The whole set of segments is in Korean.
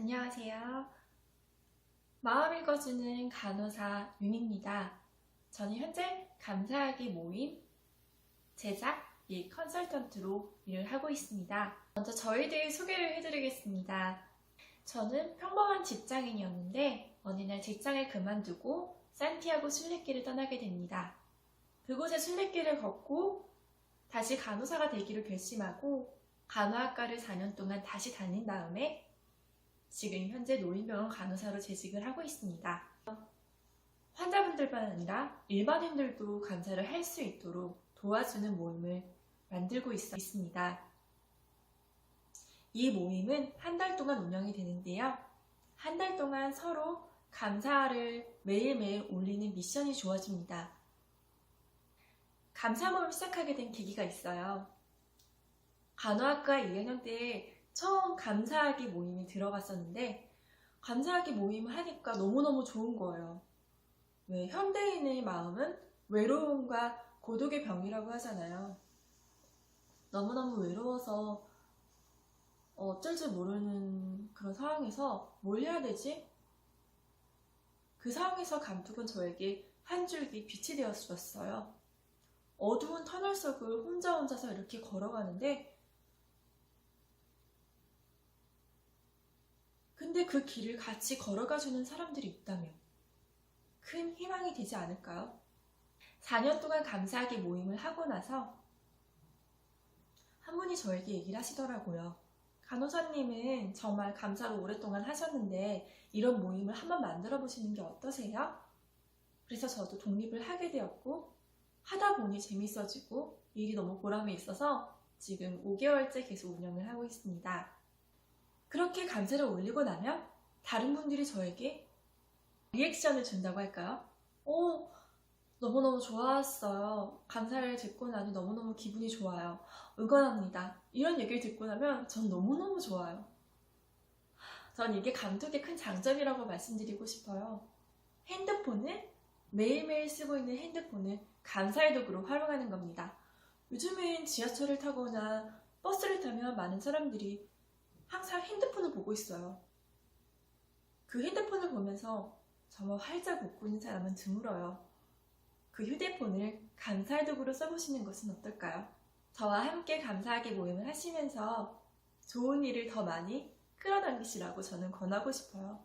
안녕하세요. 마음 읽어주는 간호사 윤입니다. 저는 현재 감사하기 모임 제작 및 컨설턴트로 일을 하고 있습니다. 먼저 저희들 소개를 해드리겠습니다. 저는 평범한 직장인이었는데 어느 날 직장을 그만두고 산티아고 순례길을 떠나게 됩니다. 그곳의 순례길을 걷고 다시 간호사가 되기로 결심하고 간호학과를 4년 동안 다시 다닌 다음에 지금 현재 노인병원 간호사로 재직을 하고 있습니다. 환자분들뿐 아니라 일반인들도 감사를 할 수 있도록 도와주는 모임을 만들고 있, 있습니다. 이 모임은 한 달 동안 운영이 되는데요. 한 달 동안 서로 감사를 매일매일 올리는 미션이 주어집니다. 감사 모임을 시작하게 된 계기가 있어요. 간호학과 2학년 때 처음 감사하기 모임에 들어갔었는데 감사하기 모임을 하니까 너무너무 좋은 거예요. 왜 현대인의 마음은 외로움과 고독의 병이라고 하잖아요. 너무너무 외로워서 어쩔 줄 모르는 그런 상황에서 뭘 해야 되지? 그 상황에서 감독은 저에게 한 줄기 빛이 되어 주었어요. 어두운 터널 속을 혼자 혼자서 이렇게 걸어가는데 근데 그 길을 같이 걸어가주는 사람들이 있다면 큰 희망이 되지 않을까요? 4년 동안 감사하게 모임을 하고 나서 한 분이 저에게 얘기를 하시더라고요. 간호사님은 정말 감사를 오랫동안 하셨는데 이런 모임을 한번 만들어 보시는 게 어떠세요? 그래서 저도 독립을 하게 되었고 하다 보니 재밌어지고 일이 너무 보람이 있어서 지금 5개월째 계속 운영을 하고 있습니다. 그렇게 감사를 올리고 나면 다른 분들이 저에게 리액션을 준다고 할까요? 오, 너무너무 좋았어요. 감사를 듣고 나니 너무너무 기분이 좋아요. 응원합니다. 이런 얘기를 듣고 나면 전 너무너무 좋아요. 전 이게 감독의 큰 장점이라고 말씀드리고 싶어요. 핸드폰을 매일매일 쓰고 있는 핸드폰을 감사의 도구로 활용하는 겁니다. 요즘엔 지하철을 타거나 버스를 타면 많은 사람들이 항상 핸드폰을 보고 있어요. 그 핸드폰을 보면서 정말 활짝 웃고 있는 사람은 드물어요. 그 휴대폰을 감사의 도구로 써보시는 것은 어떨까요? 저와 함께 감사하게 모임을 하시면서 좋은 일을 더 많이 끌어당기시라고 저는 권하고 싶어요.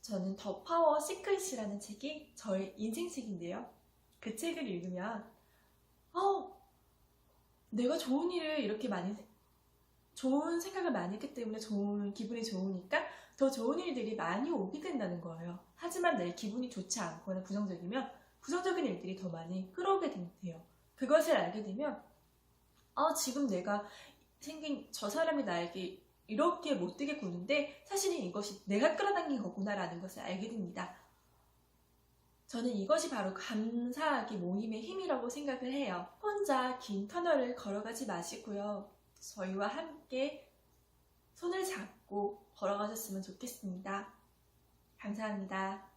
저는 더 파워 시크릿이라는 책이 저의 인생책인데요. 그 책을 읽으면, 어, 내가 좋은 일을 이렇게 많이, 좋은 생각을 많이 했기 때문에 좋은, 기분이 좋으니까 더 좋은 일들이 많이 오게 된다는 거예요. 하지만 내 기분이 좋지 않거나 부정적이면 부정적인 일들이 더 많이 끌어오게 돼요. 그것을 알게 되면, 아, 지금 내가 생긴 저 사람이 나에게 이렇게 못되게 구는데 사실은 이것이 내가 끌어당긴 거구나라는 것을 알게 됩니다. 저는 이것이 바로 감사하기 모임의 힘이라고 생각을 해요. 혼자 긴 터널을 걸어가지 마시고요. 저희와 함께 손을 잡고 걸어가셨으면 좋겠습니다. 감사합니다.